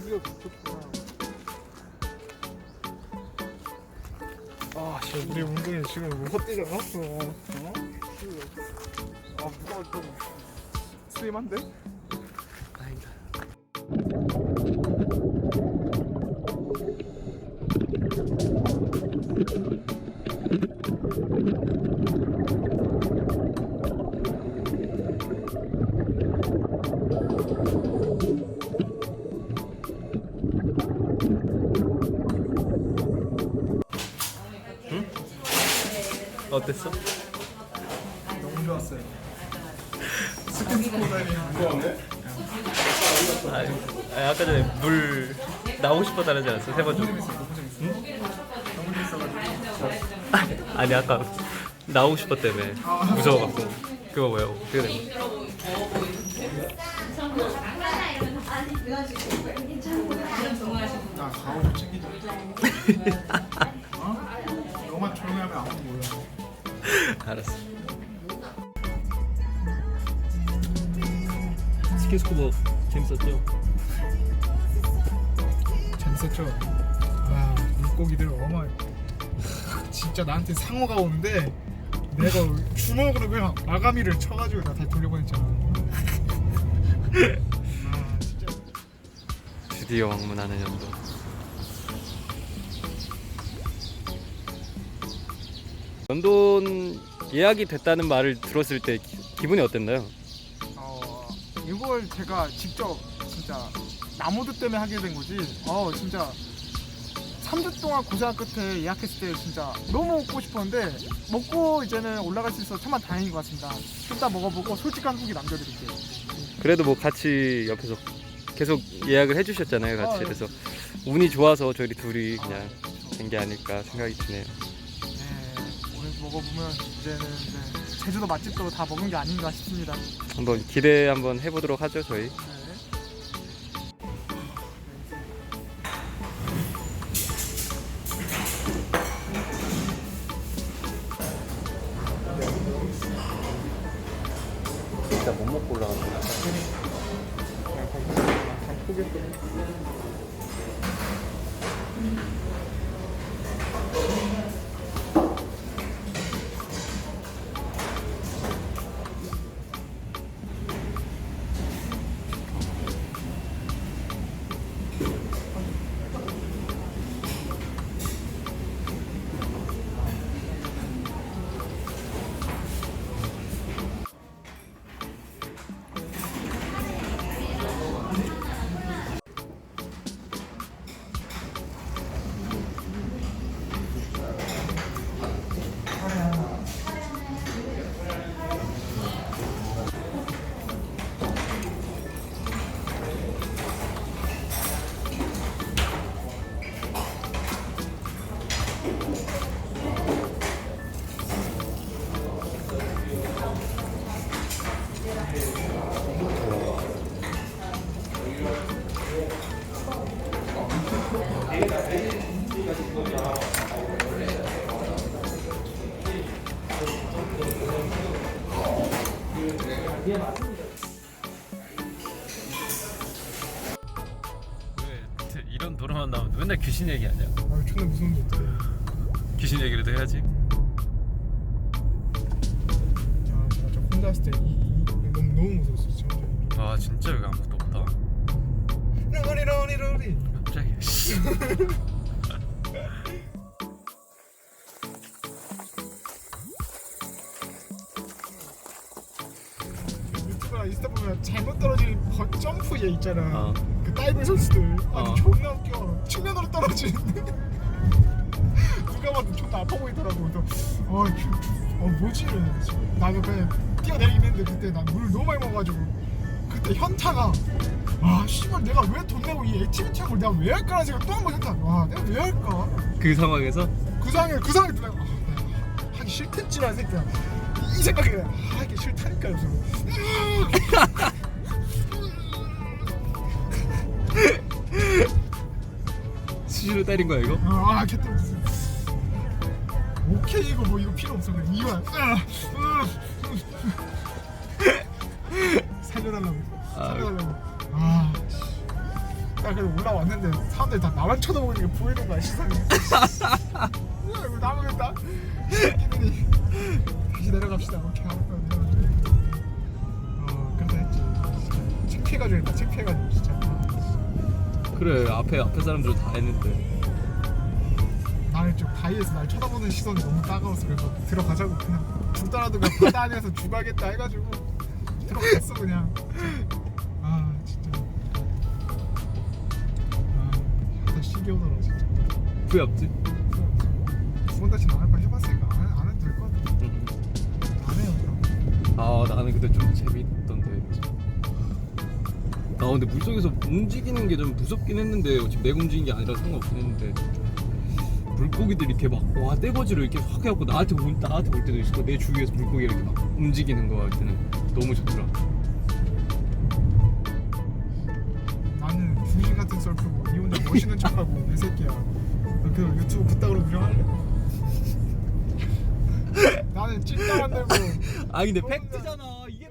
뷰가 좋겠구나. 아, 씨, 우리 운동이 지금 무섭대가 났어. 어? 아, 무거워 좀. 쓰임한데? 아니다. 어땠어? 너무 좋았어요. 스킨스코 다니는 무거웠네? 아, 아, 아까 전에 물 나오고 싶었다는지 않았어? 세 번 좀. 너무 재밌어가지고. 아니 아까 나오고 싶었다며 무서워갖고 그거 뭐야 어떻게 된 거야? 나 가오를 챙기자. 어? 너만 조용히 하면 아무도 몰라. 알았어 스키스쿠버 재밌었죠? 재밌었죠? 와, 물고기들 어마. 진짜 나한테 상어가 오는데 내가 주먹으로 그냥 아가미를 쳐가지고 나 다시 돌려보냈잖아. 아, 진짜. 드디어 방문하는 연도 연돈 예약이 됐다는 말을 들었을 때 기, 기분이 어땠나요? 어, 이걸 제가 직접 진짜 나무드 때문에 하게 된 거지. 어, 진짜 3주 동안 고생한 끝에 예약했을 때 진짜 너무 먹고 싶었는데 먹고 이제는 올라갈 수 있어서 참만 다행인 것 같습니다. 일단 먹어보고 솔직한 후기 남겨드릴게요. 그래도 뭐 같이 옆에서 계속 예약을 해주셨잖아요 같이 아, 네. 그래서 운이 좋아서 저희 둘이 그냥 된게 아닐까 생각이 드네요 먹어보면 이제는 이제 제주도 맛집도 다 먹은 게 아닌가 싶습니다. 한번 기대 한번 해보도록 하죠 저희 네. 진짜 못 먹고 올라가는 거야 왜 이런 도로만 나오면 맨날 귀신 얘기하냐 아, 존나 무서운데 어떡해. 귀신 얘기라도 해야지 아, 저 혼자 왔을 때 이, 이, 너무 너무 무서웠어 진짜. 아 진짜 여기 아무것도 유튜브나 인스타 보면 잘못 떨어지는 버- 점프 얘 있잖아. 어. 그 다이빙 선수들. 아니 어. 존나 웃겨. 측면으로 떨어지는데. 누가 봐도 존나 아파 보이더라고. 그래서 어, 주- 어 뭐지? 이러면서. 나도 그냥 뛰어내리긴 했는데 그때 나 물 너무 많이 먹어가지고 그때 현타가 아 씨발 내가 왜 돈 내고 이 액티비티 한걸 내가 왜 할까라는 생각 또 한 번 현타. 와 내가 왜 할까? 그 상황에서 그 상황에 그 상황에 내가 아, 내가 하기 싫겠지라는 생각. 이 생각이 그냥 아, 하기 싫다니까 그래서 수시로 때린 거야 이거? 아 개똥 오케이 이거 뭐 이거 필요 없어 그냥 이완 아, 아. 살려달라고 아. 살려달라고 아 나 그래서 올라왔는데 사람들이 다 나만 쳐다보는 게 보이는 거야 시선이. 뭐야 이거 나무겠다? 새끼들이. 다시 내려갑시다 오케이 하고 어 그래서 했지. 창피해가지고 했다 창피해가지고 진짜. 그래 앞에 앞에 사람들 다 했는데. 나는 좀 바위에서 날 쳐다보는 시선이 너무 따가워서 그래서 들어가자고 그냥 죽더라도 그냥 바다 안에서 죽어야겠다 해가지고 들어갔어 그냥 아 하다 시기 오더라 진짜 후회 없지? 두번 다시 나갈 거 해봤으니까. 안, 안 해도 될것 같아. 안 해요 그럼. 아 나는 근데 좀 재밌던데 아 근데 물속에서 움직이는 게 좀 무섭긴 했는데 지금 내가 움직인 게 아니라 상관없긴 했는데. 물고기들이 이렇게 막와 떼거지로 이렇게 확 해갖고 나한테 올, 나한테 올 때도 있고 내 주위에서 물고기가 이렇게 막 움직이는 거 할 때는 너무 좋더라. 나는 중심 같은 썰프고 니 혼자 멋있는 척하고 내 새끼야 너그 유튜브 그따구로 운영할래? 나는 찐따 만들고 아 근데 팩트잖아. 이게